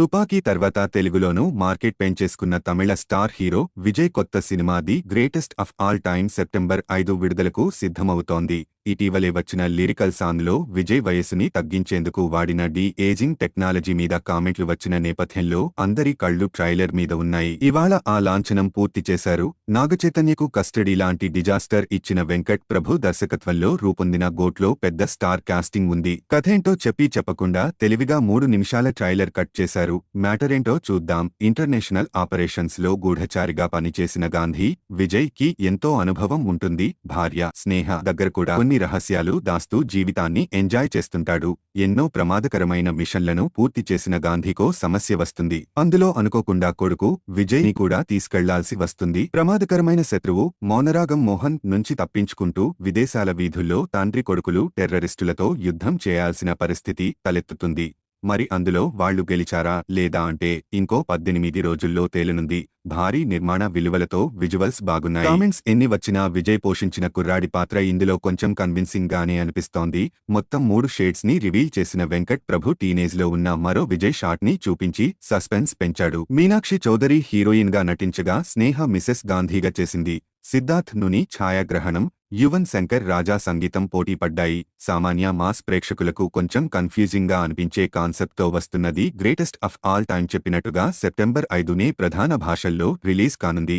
తుపాకీ తర్వాత తెలుగులోనూ మార్కెట్ పెంచేసుకున్న తమిళ స్టార్ హీరో విజయ్ కొత్త cinema the greatest of all time September ఐదు విడుదలకు సిద్ధమవుతోంది. ఇటీవలే వచ్చిన లిరికల్ సాంగ్లో విజయ్ వయస్సుని తగ్గించేందుకు వాడిన డి ఏజింగ్ టెక్నాలజీ మీద కామెంట్లు వచ్చిన నేపథ్యంలో అందరి కళ్ళు ట్రైలర్ మీద ఉన్నాయి. ఇవాళ ఆ లాంఛనం పూర్తి చేశారు. నాగచైతన్యకు కస్టడీ లాంటి డిజాస్టర్ ఇచ్చిన వెంకట్ ప్రభు దర్శకత్వంలో రూపొందిన గోట్లో పెద్ద స్టార్ కాస్టింగ్ ఉంది. కథేంటో చెప్పి చెప్పకుండా తెలివిగా మూడు నిమిషాల ట్రైలర్ కట్ చేశారు. మ్యాటరేంటో చూద్దాం. ఇంటర్నేషనల్ ఆపరేషన్స్లో గూఢచారిగా పనిచేసిన గాంధీ విజయ్కి ఎంతో అనుభవం ఉంటుంది. భార్య స్నేహ దగ్గర కూడా కొన్ని రహస్యాలు దాస్తూ జీవితాన్ని ఎంజాయ్ చేస్తుంటాడు. ఎన్నో ప్రమాదకరమైన మిషన్లను పూర్తి చేసిన గాంధీకో సమస్య వస్తుంది. అందులో అనుకోకుండా కొడుకు విజయ్ని కూడా తీసుకెళ్ళాల్సి వస్తుంది. ప్రమాదకరమైన శత్రువు మౌనరాగం మోహన్ నుంచి తప్పించుకుంటూ విదేశాల వీధుల్లో తండ్రి కొడుకులు టెర్రరిస్టులతో యుద్ధం చేయాల్సిన పరిస్థితి తలెత్తుతుంది. మరి అందులో వాళ్ళు గెలిచారా లేదా అంటే ఇంకో పద్దెనిమిది రోజుల్లో తేలనుంది. భారీ నిర్మాణ విలువలతో విజువల్స్ బాగున్నాయి. కామెంట్స్ ఎన్ని వచ్చినా విజయ్ పోషించిన కుర్రాడి పాత్ర ఇందులో కొంచెం కన్విన్సింగ్ గానే అనిపిస్తోంది. మొత్తం మూడు షేడ్స్ని రివీల్ చేసిన వెంకట్ ప్రభు టీనేజ్లో ఉన్న మరో విజయ్ షాట్ని చూపించి సస్పెన్స్ పెంచాడు. మీనాక్షి చౌదరి హీరోయిన్గా నటించగా స్నేహ మిసెస్ గాంధీగా చేసింది. సిద్ధార్థ్ నుని ఛాయాగ్రహణం యువన్ శంకర్ రాజా సంగీతం పోటీ పడ్డాయి. సామాన్య మాస్ ప్రేక్షకులకు కొంచెం కన్ఫ్యూజింగ్గా అనిపించే కాన్సెప్ట్తో వస్తున్నది. గ్రేటెస్ట్ ఆఫ్ ఆల్ టైమ్ చెప్పినట్టుగా సెప్టెంబర్ ఐదునే ప్రధాన భాషల్లో రిలీజ్ కానుంది.